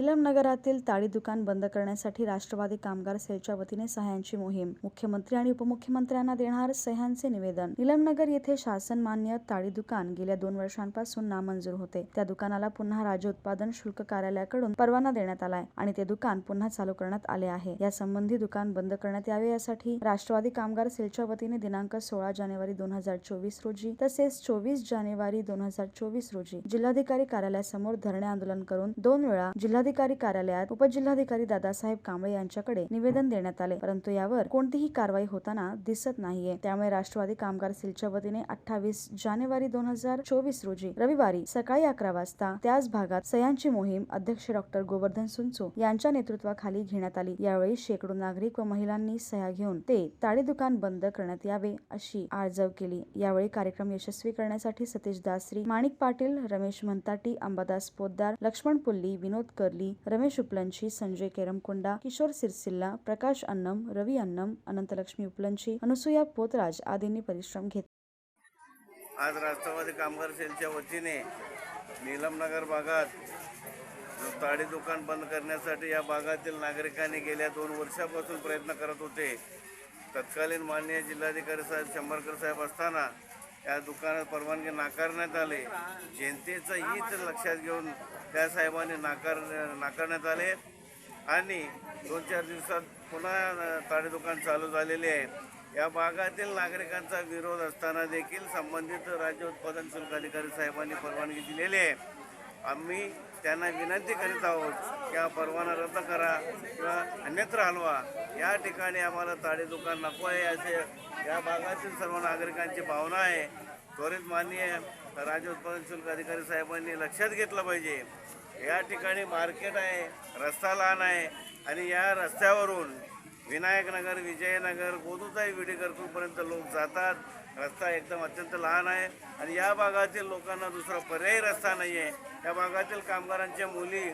नीलम नगरातील ताळी दुकान बंद करण्यासाठी राष्ट्रवादी कामगार सेलच्या वतीने सह्यांची मोहीम. मुख्यमंत्री आणि उपमुख्यमंत्र्यांना देणार सह्यांचे निवेदन. निलमनगर येथे शासन मान्य ताळी दुकान गेल्या दोन वर्षांपासून नामंजूर होते. त्या दुकानाला पुन्हा राज्य उत्पादन शुल्क कार्यालयाकडून परवाना देण्यात आलाय आणि ते दुकान पुन्हा चालू करण्यात आले आहे. या संबंधी दुकान बंद करण्यात यावे यासाठी राष्ट्रवादी कामगार सेलच्या वतीने दिनांक सोळा जानेवारी दोन हजार चोवीस रोजी तसेच चोवीस जानेवारी दोन हजार चोवीस रोजी जिल्हाधिकारी कार्यालयासमोर धरणे आंदोलन करून दोन वेळा जिल्हाधिकारी कार्यालयात उपजिल्हाधिकारी दादासाहेब कांबळे यांच्याकडे निवेदन देण्यात आले. परंतु यावर कोणतीही कारवाई होताना दिसत नाहीये. त्यामुळे राष्ट्रवादी कामगार सेलच्या वतीने अठ्ठावीस जानेवारी दोन हजार चोवीस रोजी रविवारी सकाळी अकरा वाजता त्याच भागात सह्यांची मोहीम अध्यक्ष डॉक्टर गोवर्धन सुंचू यांच्या नेतृत्वाखाली घेण्यात आली. यावेळी शेकडो नागरिक व महिलांनी सह्या घेऊन ते ताळी दुकान बंद करण्यात यावे अशी आळजव केली. यावेळी कार्यक्रम यशस्वी करण्यासाठी सतीश दासरी माणिक पाटील रमेश म्हणताटी अंबादास पोद्दार लक्ष्मण पुल्ली विनोद कर्ली रमेश उपलंची संजय केरमकोंडा किशोर सिरसिल्ला प्रकाश अन्नम रवी अन्नम अनंतलक्ष्मी उपलंची अनुसुया पोतराज आदींनी परिश्रम घेतले आज राष्ट्रवादी कामगार सेलच्या वतीने नीलमनगर भागात ताडी दुकान बंद करण्यासाठी या भागातील नागरिकांनी गेल्या दोन वर्षापासून प्रयत्न करत होते. तत्कालीन माननीय जिल्हाधिकारी साहेब शंभरकर साहेब असताना या दुकानात परवानगी नाकारण्यात आले. जनतेचं हित लक्षात घेऊन त्या साहेबांनी नाकार नाकारण्यात आले. आणि दोन चार दिवसात पुन्हा ताडे दुकान चालू झालेले आहे. या भागातील नागरिकांचा विरोध असताना देखील संबंधित राज्य उत्पादन शुल्क अधिकारी साहेबांनी परवानगी दिलेली आहे. आम्ही त्यांना विनंती करीत आहोत किंवा परवाना रद्द करा किंवा अन्यत्र हलवा. या ठिकाणी आम्हाला ताडी दुकान नको आहे असे या भागातील सर्व नागरिकांची भावना आहे. त्वरित माननीय राज्य उत्पादन शुल्क अधिकारी साहेबांनी लक्षात घेतलं पाहिजे. या ठिकाणी मार्केट आहे रस्ता लहान आहे आणि या रस्त्यावरून विनायकनगर विजयनगर गोदुताई विडेकरपूरपर्यंत लोक जातात. रस्ता एकदम अत्यंत लहान आहे. आणि या भागातील लोकांना दुसरा पर्यायी रस्ता नाही आहे या भागातील कामगारांच्या मुली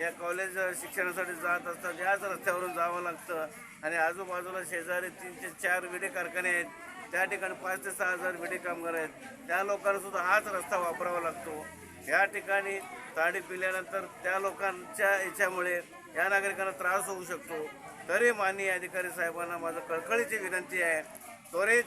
या कॉलेज शिक्षणासाठी जात असतात. याच रस्त्यावरून जावं लागतं. आणि आजूबाजूला शेजारी तीन ते चार विडे कारखाने आहेत. त्या ठिकाणी पाच ते सहा हजार विडे कामगार आहेत. त्या लोकांना सुद्धा हाच रस्ता वापरावा लागतो. या ठिकाणी ताडी पिल्यानंतर त्या लोकांच्या याच्यामुळे या नागरिकांना त्रास होऊ शकतो. तरी माननीय अधिकारी साहेबांना माझं कळकळीची विनंती आहे. त्वरित